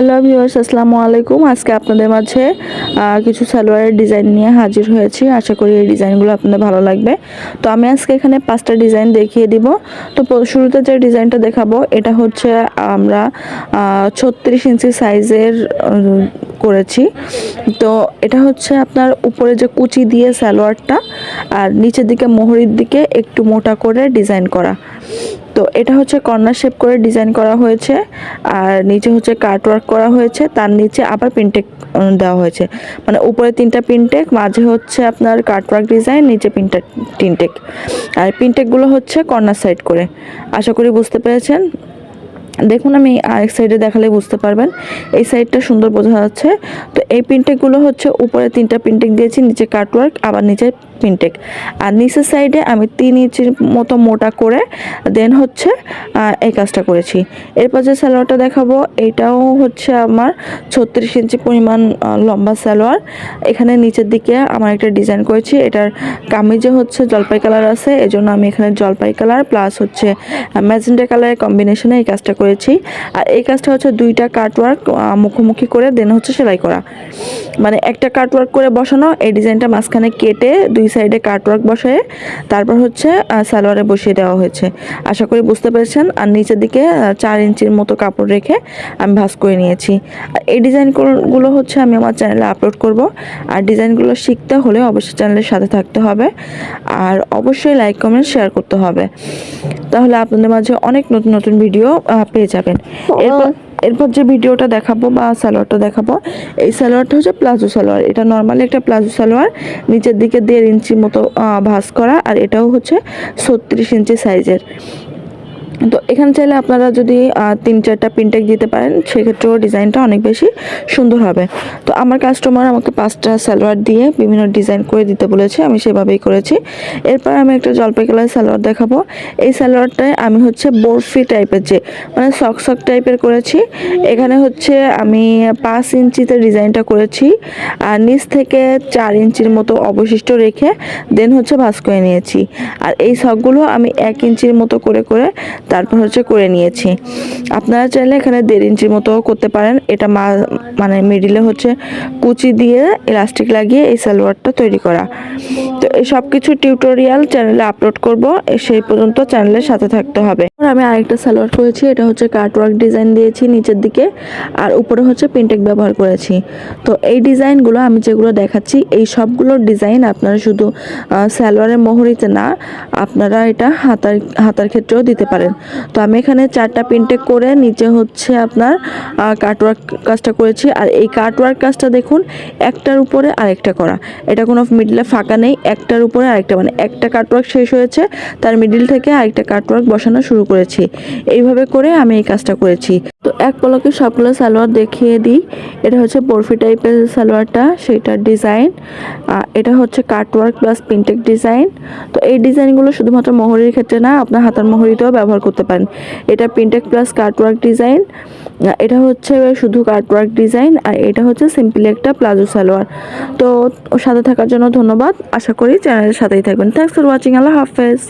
Hello viewers আসসালামু আলাইকুম। আজকে আপনাদের মাঝে কিছু সালোয়ারের ডিজাইন নিয়ে হাজির হয়েছি। আশা করি এই ডিজাইনগুলো আপনাদের ভালো লাগবে। তো আমি আজকে এখানে পাঁচটা ডিজাইন দেখিয়ে দিব। তো শুরুতে যে ডিজাইনটা দেখাবো, এটা হচ্ছে আমরা ছত্রিশ ইঞ্চি সাইজের করেছি। তো এটা হচ্ছে আপনার উপরে যে কুচি দিয়ে সালোয়ারটা আর নিচের দিকে মোহরির দিকে একটু মোটা করে ডিজাইন করা। তো এটা হচ্ছে কর্নার শেপ করে ডিজাইন করা হয়েছে, আর নিচে হচ্ছে কাট ওয়ার্ক করা হয়েছে, তার নিচে আবার পিনটেক দেওয়া হয়েছে। মানে উপরে তিনটা পিনটেক মাঝে হচ্ছে আপনার কাট ওয়ার্ক ডিজাইন নিচে পিনটা টিনটেক আর পিনটেকগুলো হচ্ছে কর্নার সাইড করে। আশা করি বুঝতে পেরেছেন? দেখুন, আমি আরেক সাইডে দেখালে বুঝতে পারবেন। এই সাইডটা সুন্দর বোঝা যাচ্ছে। তো এই প্রিন্টেকগুলো হচ্ছে উপরে তিনটা পিনটেক দিয়েছি, নিচে কাটওয়ার্ক আবার নিচে প্রিন্টেক আর নিচের সাইডে আমি তিন ইঞ্চির মতো মোটা করে দেন হচ্ছে এই কাজটা করেছি। এরপর যে সালোয়ারটা দেখাবো, এটাও হচ্ছে আমার ছত্রিশ ইঞ্চি পরিমাণ লম্বা সালোয়ার এখানে নিচের দিকে আমার একটা ডিজাইন করেছি। এটার কামিজে হচ্ছে জলপাই কালার আছে, এজন্য আমি এখানে জলপাই কালার প্লাস হচ্ছে ম্যাজেন্ডা কালারের কম্বিনেশনে এই কাজটা করেছি। আর এই কাজটা হচ্ছে দুইটা কাটওয়ার্ক মুখোমুখি করে দেন হচ্ছে সেলাই করা। মানে একটা কাটওয়ার্ক করে বসানো, এই ডিজাইনটা মাঝখানে কেটে দুই সাইডে কাটওয়ার্ক বসায়, তারপর হচ্ছে সালোয়ারে বসিয়ে দেওয়া হয়েছে। আশা করি বুঝতে পেরেছেন। আর নিচের দিকে চার ইঞ্চির মতো কাপড় রেখে আমি ভাঁজ করে নিয়েছি। আর এই ডিজাইনগুলো হচ্ছে আমি আমার চ্যানেলে আপলোড করব। আর ডিজাইনগুলো শিখতে হলে অবশ্যই চ্যানেলের সাথে থাকতে হবে। আর অবশ্যই লাইক কমেন্ট শেয়ার করতে হবে। তাহলে আপনাদের মাঝে অনেক নতুন নতুন ভিডিও পেয়ে যাবেন। এরপর এরপর যে ভিডিওটা দেখাবো বা সালোয়ারটা দেখাবো এই সালোয়ারটা হচ্ছে প্লাজো সালোয়ার। এটা নর্মালি একটা প্লাজো সালোয়ার নিচের দিকে দেড় ইঞ্চি মতো ভাস ভাঁজ করা আর এটাও হচ্ছে ছত্রিশ ইঞ্চি সাইজের তো এখানে চাইলে আপনারা যদি তিন চারটা পিনটেক দিতে পারেন, সেক্ষেত্রেও ডিজাইনটা অনেক বেশি সুন্দর হবে। তো আমার কাস্টমার আমাকে পাঁচটা সালোয়ার দিয়ে বিভিন্ন ডিজাইন করে দিতে বলেছে, আমি সেভাবেই করেছি। এরপর আমি একটা জলপাই কালার সালোয়ার দেখাবো। এই সালোয়ারটায় আমি হচ্ছে বরফি টাইপের যে মানে সক সক টাইপের করেছি। এখানে হচ্ছে আমি পাঁচ ইঞ্চিতে ডিজাইনটা করেছি, আর নিচ থেকে চার ইঞ্চির মতো অবশিষ্ট রেখে, দেন হচ্ছে ভাঁজ করে নিয়েছি। আর এই শখগুলো আমি এক ইঞ্চির মতো করে করে তারপর হচ্ছে করে নিয়েছি। আপনারা চাইলে এখানে দেড় ইঞ্চির মতো করতে পারেন। এটা মা- মানে মিডিলে হচ্ছে কুচি দিয়ে ইলাস্টিক লাগিয়ে এই সালোয়ারটা তৈরি করা। তো এই সব কিছু টিউটোরিয়াল চ্যানেলে আপলোড করব। সেই পর্যন্ত চ্যানেলের সাথে থাকতে হবে। আমি আরেকটা সালোয়ার করেছি এটা হচ্ছে কাটওয়ার্ক ডিজাইন দিয়েছি নিচের দিকে, আর উপরে হচ্ছে পিনটেক ব্যবহার করেছি। তো এই ডিজাইনগুলো আমি যেগুলো দেখাচ্ছি, এই সবগুলোর ডিজাইন আপনারা শুধু সালোয়ারের মোহরিতে না, আপনারা এটা হাতার হাতার ক্ষেত্রেও দিতে পারেন। তো আমি এখানে চারটা পিনটেক করে নিচে হচ্ছে আপনার কাটওয়ার্ক কাজটা করেছি, আর এই কাটওয়ার্ক কাজটা দেখুন, একটার উপরে আরেকটা করা। এটা কোনো মিডলে ফাঁকা নেই, একটার উপরে আরেকটা মানে একটা কাটওয়ার্ক শেষ হয়েছে, তার মিডিল থেকে আরেকটা কাটওয়ার্ক বসানো শুরু করেছি। এইভাবে করে আমি এই কাজটা করেছি। তো এক পলকে সবগুলো সালোয়ার দেখিয়ে দিই। এটা হচ্ছে বরফি টাইপের সালোয়ারটা সেইটার ডিজাইন। এটা হচ্ছে কাটওয়ার্ক প্লাস প্রিন্টেক ডিজাইন। তো এই ডিজাইনগুলো শুধুমাত্র মোহরির ক্ষেত্রে না, আপনার হাতার মোহরিতেও ব্যবহার করতে পারেন। এটা প্রিন্টেক প্লাস কাটওয়ার্ক ডিজাইন। এটা হচ্ছে শুধু কাটওয়ার্ক ডিজাইন, আর এটা হচ্ছে সিম্পলি একটা প্লাজো সালোয়ার। তো সাথে থাকার জন্য ধন্যবাদ। আশা করি চ্যানেলের সাথেই থাকবেন। থ্যাংকস ফর ওয়াচিং আল্লাহ হাফেজ।